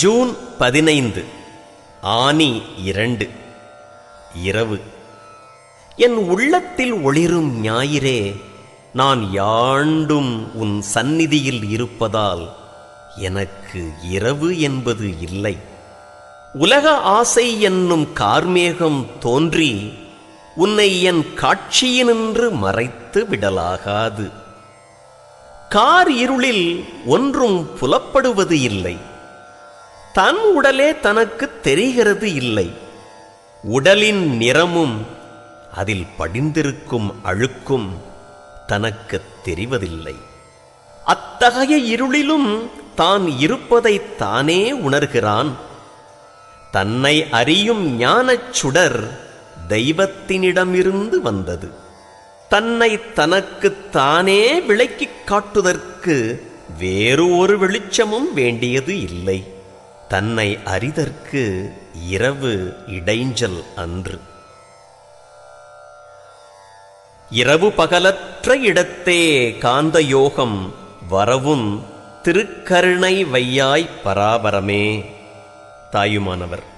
June பதினைந்து ஆனி இரண்டு இரவு. என் உள்ளத்தில் ஒளிரும் ஞாயிறே நான் யாண்டும் உன் சந்நிதியில் இருப்பதால் எனக்கு இரவு என்பது இல்லை. உலக ஆசை என்னும் கார்மேகம் தோன்றி உன்னை என் காட்சியினின்று மறைத்து விடலாகாது. கார் இருளில் ஒன்றும் புலப்படுவது இல்லை. தன் உடலே தனக்கு தெரிகிறது இல்லை. உடலின் நிறமும் அதில் படிந்திருக்கும் அழுக்கும் தனக்கு தெரிவதில்லை. அத்தகைய இருளிலும் தான் இருப்பதை தானே உணர்கிறான். தன்னை அறியும் ஞானச் சுடர் தெய்வத்தினிடமிருந்து வந்தது. தன்னை தனக்கு தானே விளக்கிக் காட்டுதற்கு வேறு ஒரு வெளிச்சமும் வேண்டியது இல்லை. தன்னை அறிதற்கு இரவு இடைஞ்சல் அன்று. இரவு பகலற்ற இடத்தே காந்த யோகம் வரவும் திருக்கருணை வையாய் பராபரமே. தாயுமானவர்.